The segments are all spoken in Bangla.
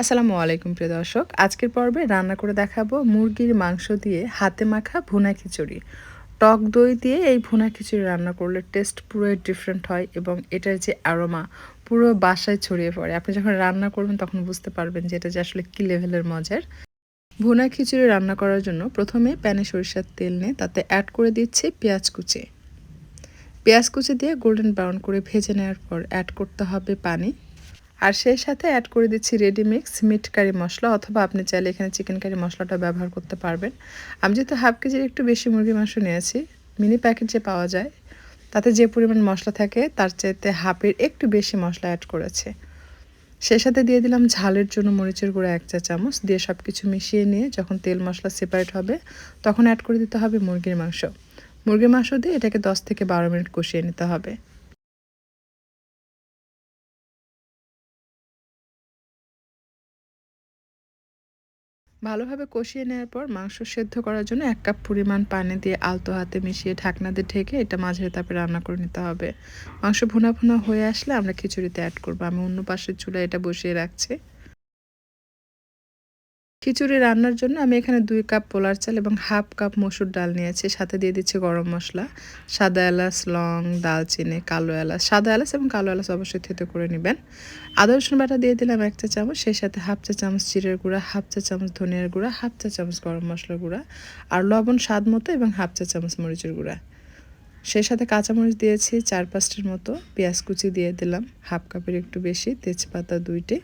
আসসালামু আলাইকুম, প্রিয় দর্শক। আজকের পর্বে রান্না করে দেখাবো মুরগির মাংস দিয়ে হাতে মাখা ভুনা খিচুড়ি। টক দই দিয়ে এই ভুনা খিচুড়ি রান্না করলে টেস্ট পুরোই ডিফারেন্ট হয় এবং এটার যে অ্যারোমা পুরো বাসায় ছড়িয়ে পড়ে। আপনি যখন রান্না করবেন, তখন বুঝতে পারবেন যে এটা যে আসলে কী লেভেলের মজার। ভুনা খিচুড়ি রান্না করার জন্য প্রথমে প্যানে সরিষার তেল নিয়ে তাতে অ্যাড করে দিচ্ছি পেঁয়াজ কুচি। পেঁয়াজ কুচি দিয়ে গোল্ডেন ব্রাউন করে ভেজে নেওয়ার পর অ্যাড করতে হবে পানি। আর সেই সাথে অ্যাড করে দিচ্ছি রেডি মিক্স মিট কারি মশলা অথবা আপনি চাইলে এখানে চিকেন কারি মশলাটা ব্যবহার করতে পারবেন। আমি যেহেতু হাফ কেজির একটু বেশি মুরগি মাংস নিয়েছি মিনি প্যাকেট যে পাওয়া যায়। তাতে যে পরিমাণ মশলা থাকে, তার চাইতে হাফের একটু বেশি মশলা অ্যাড করেছে। সেই সাথে দিয়ে দিলাম ঝালের জন্য মরিচের গুঁড়ো এক চা চামচ, দিয়ে সব কিছু মিশিয়ে নিয়ে যখন তেল মশলা সেপারেট হবে, তখন অ্যাড করে দিতে হবে মুরগির মাংস। মুরগির মাংস দিয়ে এটাকে দশ থেকে বারো মিনিট কষিয়ে নিতে হবে। ভালোভাবে কষিয়ে নেওয়ার পর মাংস সেদ্ধ করার জন্য এক কাপ পরিমাণ পানি দিয়ে আলতো হাতে মিশিয়ে ঢাকনা দিয়ে ঢেকে এটা মাঝের তাপে রান্না করে নিতে হবে। মাংস ভুনা ভুনা হয়ে আসলে আমরা খিচুড়িতে অ্যাড করব। আমি অন্য পাশের চুলা এটা বসিয়ে রাখছি। খিচুড়ি রান্নার জন্য আমি এখানে দুই কাপ পোলার চাল এবং হাফ কাপ মসুর ডাল নিয়েছি। সাথে দিয়ে দিচ্ছি গরম মশলা। সাদা এলাচ, লং দালচিনি কালো এলাচ। সাদা এলাচ এবং কালো এলাচ অবশ্যই থেতে করে নেবেন। আদা, রসুন বাটা দিয়ে দিলাম এক চা চামচ। সেই সাথে হাফ চা চামচ চিরের গুঁড়া, হাফ চা চামচ ধনিয়ার গুঁড়া, হাফ চা চামচ গরম মশলার গুঁড়া আর লবণ স্বাদ মতো এবং হাফ চা চামচ মরিচের গুঁড়া। সেই সাথে কাঁচামরিচ দিয়েছি চার পাঁচটির মতো। পেঁয়াজ কুচি দিয়ে দিলাম। হাফ কাপের একটু বেশি। তেজপাতা দুইটি।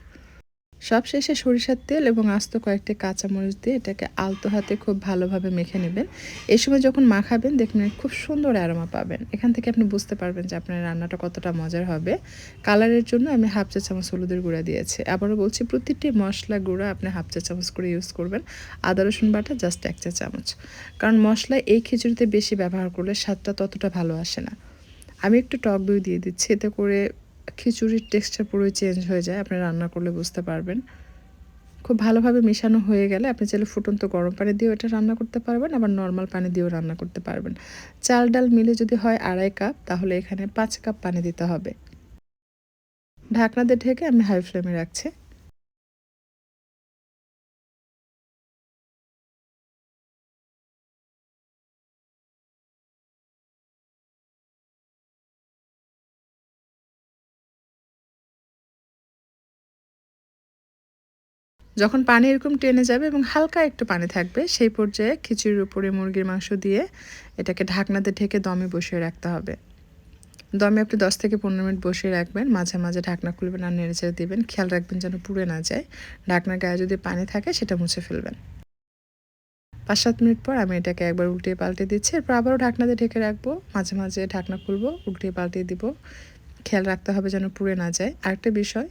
সব শেষে সরিষার তেল এবং আস্ত কয়েকটি কাঁচামরিচ দিয়ে এটাকে আলতো হাতে খুব ভালোভাবে মেখে নেবেন। এই সময় যখন মাখাবেন, দেখবেন খুব সুন্দর অ্যারোমা পাবেন। এখান থেকে আপনি বুঝতে পারবেন যে আপনার রান্নাটা কতটা মজার হবে। কালারের জন্য আমি হাফ চা চামচ হলুদের গুঁড়া দিয়েছি। আবারও বলছি, প্রতিটি মশলা গুঁড়া আপনি হাফ চা চামচ করে ইউজ করবেন। আদা, রসুন বাটা জাস্ট এক চা চামচ। কারণ মশলা এই খিচুড়িতে বেশি ব্যবহার করলে স্বাদটা ততটা ভালো আসে না। আমি একটু টক দই দিয়ে দিচ্ছি, এতে করে খিচুড়ির টেক্সচার পুরোই চেঞ্জ হয়ে যায়, আপনি রান্না করলে বুঝতে পারবেন। খুব ভালোভাবে মেশানো হয়ে গেলে আপনি চাইলে ফুটন্ত গরম পানি দিয়েও এটা রান্না করতে পারবেন, আবার নর্মাল পানি দিয়েও রান্না করতে পারবেন। চাল ডাল মিলে যদি হয় আড়াই কাপ তাহলে এখানে পাঁচ কাপ পানি দিতে হবে। ঢাকনা দিয়ে ঢেকে আমি হাই ফ্লেমে রাখছি। যখন পানি এরকম টেনে যাবে এবং হালকা একটু পানি থাকবে, সেই পর্যায়ে খিচুড়ির উপরে মুরগির মাংস দিয়ে এটাকে ঢাকনাতে ঢেকে দমে বসিয়ে রাখতে হবে। দমে আপনি দশ থেকে পনেরো মিনিট বসিয়ে রাখবেন, মাঝে মাঝে ঢাকনা খুলবেন আর নেড়ে চেড়ে দেবেন, খেয়াল রাখবেন যেন পুড়ে না যায়। ঢাকনার গায়ে যদি পানি থাকে, সেটা মুছে ফেলবেন। পাঁচ সাত মিনিট পর আমি এটাকে একবার উল্টিয়ে পাল্টে দিচ্ছি, এরপর আবারও ঢাকনাতে ঢেকে রাখব, মাঝে মাঝে ঢাকনা খুলবো, উল্টিয়ে পাল্টিয়ে দিব। খেয়াল রাখতে হবে যেন পুড়ে না যায়। আরেকটা বিষয়,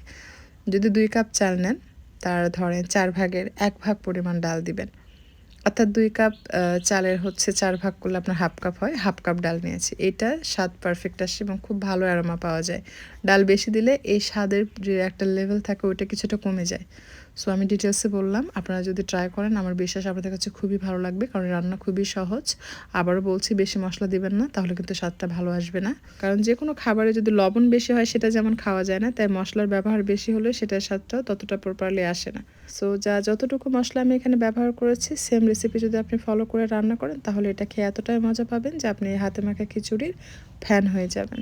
যদি দুই কাপ চাল নেন তার ধরেন চার ভাগের এক ভাগ পরিমাণ ডাল দিবেন। অর্থাৎ দুই কাপ চালের হচ্ছে চার ভাগ করলে আপনার হাফ কাপ হয়, হাফ কাপ ডাল নিয়েছি। এটা স্বাদ পারফেক্ট আসে এবং খুব ভালো অ্যারোমা পাওয়া যায়। ডাল বেশি দিলে এই স্বাদের যে একটা লেভেল থাকে ওইটা কিছুটা কমে যায়। সো আমি ডিটেলসে বললাম, আপনারা যদি ট্রাই করেন, আমার বিশ্বাস আপনাদের কাছে খুবই ভালো লাগবে, কারণ রান্না খুবই সহজ। আবারও বলছি, বেশি মশলা দিবেন না, তাহলে কিন্তু স্বাদটা ভালো আসবে না। কারণ যে কোনো খাবারে যদি লবণ বেশি হয়, সেটা যেমন খাওয়া যায় না, তাই মশলার ব্যবহার বেশি হলে সেটার স্বাদটাও ততটা প্রপারলি আসে না। সো যা যতটুকু মশলা আমি এখানে ব্যবহার করেছি সেম রেসিপি যদি আপনি ফলো করে রান্না করেন, তাহলে এটা খেয়ে এতটাই মজা পাবেন যে আপনি হাতে মাখা খিচুড়ির ফ্যান হয়ে যাবেন।